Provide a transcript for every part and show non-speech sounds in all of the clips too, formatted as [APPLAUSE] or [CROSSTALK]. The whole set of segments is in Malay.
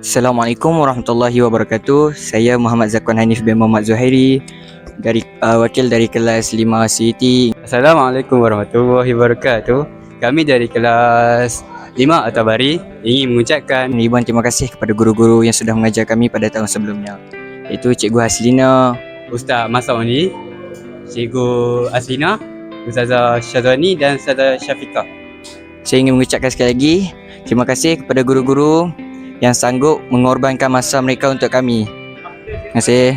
Assalamualaikum warahmatullahi wabarakatuh. Saya Muhammad Zakwan Hanif bin Muhammad Zuhairi dari uh, wakil dari kelas 5 CET. Assalamualaikum warahmatullahi wabarakatuh. Kami dari kelas 5 Atabari ingin mengucapkan Ribuan terima kasih kepada guru-guru yang sudah mengajar kami pada tahun sebelumnya. Iaitu Cikgu Haslina, Ustaz Masauni, Cikgu Aslina, Ustazah Syazwani dan Ustazah Syafiqah. saya ingin mengucapkan sekali lagi terima kasih kepada guru-guru yang sanggup mengorbankan masa mereka untuk kami. Terima kasih.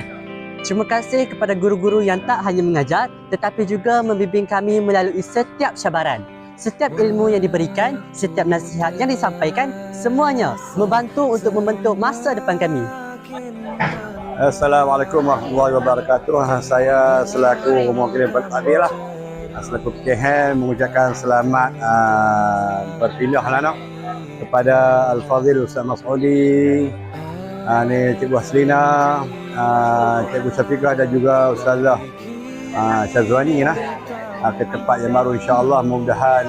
Terima kasih kepada guru-guru yang tak hanya mengajar tetapi juga membimbing kami melalui setiap cabaran. Setiap ilmu yang diberikan, setiap nasihat yang disampaikan, semuanya membantu untuk membentuk masa depan kami. Assalamualaikum warahmatullahi wabarakatuh. Saya selaku mewakili Adil lah. Selaku PKH mengucapkan selamat uh, berpindah lah nak kepada Al-Fadhil Ustaz Mas'udi, uh, ni Cikgu Haslina, uh, Cikgu Syafiqah dan juga Ustazah uh, Syazwani lah. Uh, ke tempat yang baru insyaAllah mudah-mudahan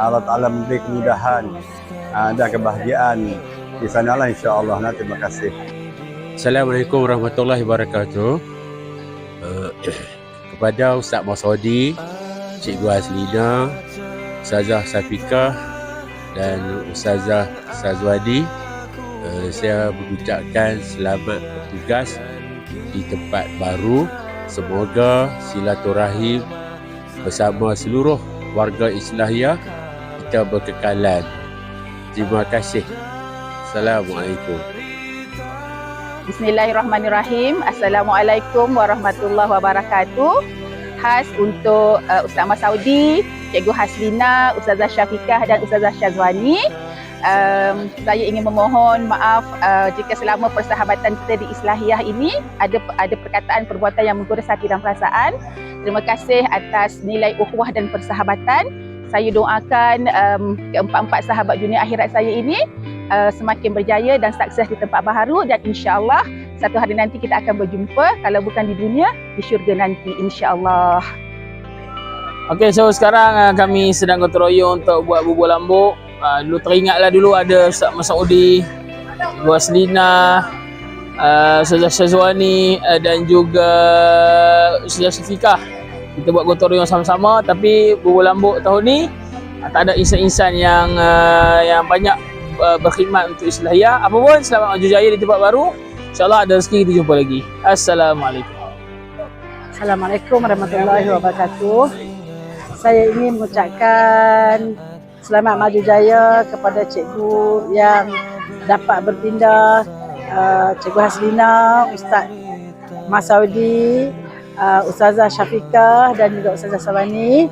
Allah Ta'ala memberi kemudahan uh, dan kebahagiaan di sana lah insyaAllah. Nah, terima kasih. Assalamualaikum warahmatullahi wabarakatuh. Uh, [CLEARS THROAT] kepada Ustaz Masaudi, Cikgu Aslina, Ustazah Safiqah dan Ustazah Sazwadi, uh, saya mengucapkan selamat bertugas di tempat baru. Semoga silaturahim bersama seluruh warga Islahiyah kita berkekalan. Terima kasih. Assalamualaikum. Bismillahirrahmanirrahim. Assalamualaikum warahmatullahi wabarakatuh. Khas untuk uh, Ustaz Masaudi, Cikgu Haslina, Ustazah Syafiqah dan Ustazah Syazwani. Um, saya ingin memohon maaf uh, jika selama persahabatan kita di Islahiyah ini ada ada perkataan perbuatan yang menggoda hati dan perasaan. Terima kasih atas nilai ukhuwah dan persahabatan. Saya doakan um, keempat-empat sahabat dunia akhirat saya ini uh, semakin berjaya dan sukses di tempat baharu dan insya-Allah satu hari nanti kita akan berjumpa kalau bukan di dunia di syurga nanti insya-Allah. Okey, so sekarang uh, kami sedang gotong untuk buat bubur lambuk. Uh, dulu teringatlah dulu ada Ustaz Masaudi, Ibu Aslina, uh, Ustazah Syazwani uh, dan juga Ustazah Syafiqah. Kita buat gotong sama-sama tapi bubur lambuk tahun ni uh, tak ada insan-insan yang uh, yang banyak uh, berkhidmat untuk Islahiyah. Apa pun selamat maju jaya di tempat baru. InsyaAllah ada rezeki kita jumpa lagi. Assalamualaikum. Assalamualaikum warahmatullahi wabarakatuh. Saya ingin mengucapkan selamat maju jaya kepada cikgu yang dapat berpindah uh, Cikgu Haslina, Ustaz Masaudi, uh, Ustazah Syafiqah dan juga Ustazah Sawani.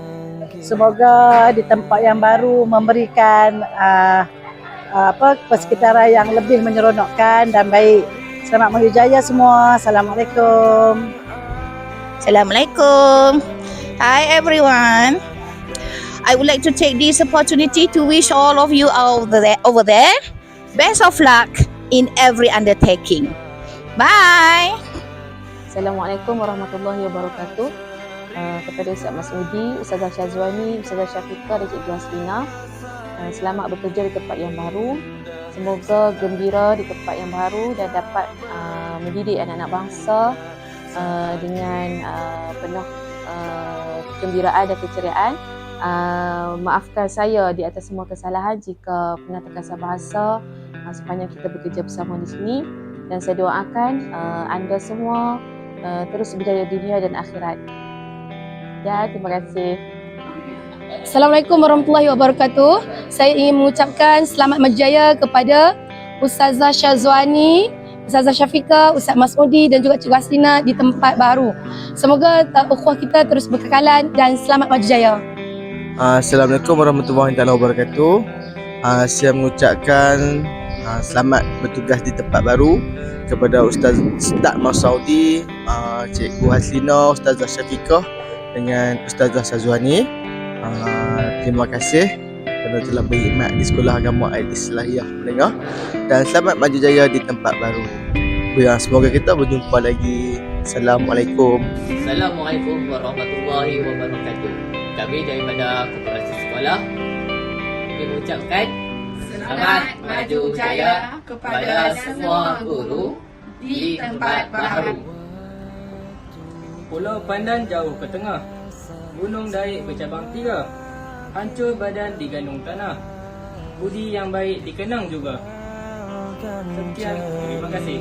Semoga di tempat yang baru memberikan uh, apa persekitaran yang lebih menyeronokkan dan baik. Selamat maju jaya semua. Assalamualaikum. Assalamualaikum. Hi everyone. I would like to take this opportunity to wish all of you over there, over there best of luck in every undertaking. Bye. Assalamualaikum warahmatullahi wabarakatuh. Uh, kepada Ustaz Masudi, Ustazah Syazwani, Ustazah Syafiqah dan Cikgu Haslina. Uh, selamat bekerja di tempat yang baru. Semoga gembira di tempat yang baru dan dapat uh, mendidik anak-anak bangsa uh, dengan uh, penuh uh, kegembiraan dan keceriaan. Uh, maafkan saya di atas semua kesalahan jika pernah terkasar bahasa uh, sepanjang kita bekerja bersama di sini dan saya doakan uh, anda semua uh, terus berjaya dunia dan akhirat. Ya, terima kasih. Assalamualaikum warahmatullahi wabarakatuh. Saya ingin mengucapkan selamat berjaya kepada Ustazah Syazwani, Ustazah Syafiqah, Ustaz Masudi dan juga Cikgu Haslina di tempat baru. Semoga ukhuwah kita terus berkekalan dan selamat berjaya. Uh, Assalamualaikum warahmatullahi wabarakatuh. Uh, saya mengucapkan uh, selamat bertugas di tempat baru kepada Ustaz Ustaz Masaudi, Cikgu Haslina, Ustazah Syafiqah dengan Ustazah Sazwani. Uh, terima kasih kerana telah berkhidmat di Sekolah Agama Aid Islahiyah Melengah dan selamat maju jaya di tempat baru. Ya, semoga kita berjumpa lagi. Assalamualaikum. Assalamualaikum warahmatullahi wabarakatuh. Kami daripada Koperasi Sekolah kami mengucapkan Selamat maju jaya kepada semua guru di tempat baru. Pulau Pandan jauh ke tengah. Gunung Daik bercabang tiga. Hancur badan digandung tanah. Budi yang baik dikenang juga. Sekian, terima kasih.